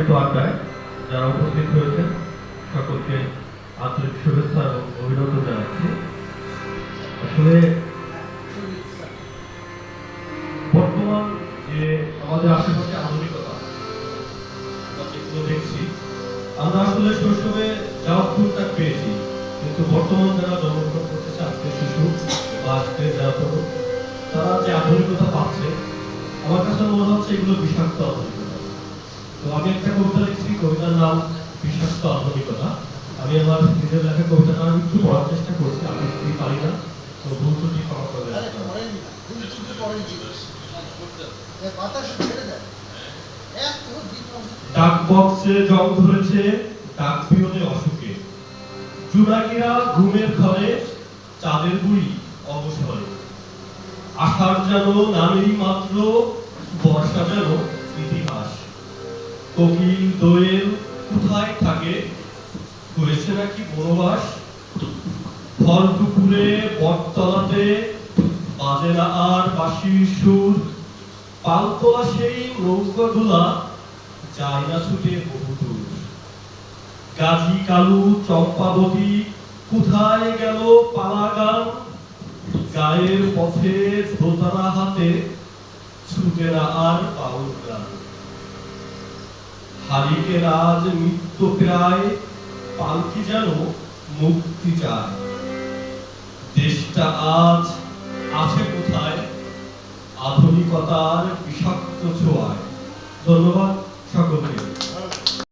বিস্তারিত আড্ডায় যারা উপস্থিত হয়েছেন, সকলকে আন্তরিক শুভেচ্ছা এবং অভিনন্দন জানাচ্ছি। আসলে বর্তমান যে আমাদের আশেপাশে আধুনিকতা দেখছি, আমরা আসলে শৈশবে যাওয়া টুকটাক পেয়েছি। কিন্তু বর্তমান যারা জন্মগ্রহণ করতেছে, আজকে শিশু বা আজকে যারা তরুণ, তারা যে আধুনিকতা পাচ্ছে, আমার কাছে মনে হচ্ছে এগুলো বিষাক্ত আধুনিকতা। তো আমি একটা কবিতা লিখছি কবিতার নাম বিষাক্ত আধুনিকতা। আমি আমার নিজের লেখা কবিতাটা আমি একটু পড়ার চেষ্টা করছি আমি কি পারি না। তো ভুল ত্রুটি ক্ষমা বিক্রম ডাক বক্সে জং ধরেছে ডাক পিয়নে অসুখে। জুনাকিরা ঘুমের ঘরে চাঁদের বুড়ি অবসরে। আষাঢ় যেন নামেই মাত্র কোকিল দোয়েল কোথায় থাকে? হয়েছে নাকি বনবাস? ফল পুকুরে বটতলাতে বাজে না আর বাঁশির সুর? পালতোলা সেই নৌকাগুলা যায় না ছুটে বহুদূর গাজী কালু চম্পাবতী কোথায় গেল পালাগান গায়ের পথে দোতারা হাতে ছুটে না আর পাউল গান। হারিকে রাজ নিত্য প্রায় পালকি যেন মুক্তি চায়। দেশটা আজ আছে কোথায়? আধুনিকতার বিষাক্ত ছোঁয়ায়। ধন্যবাদ সকলকে।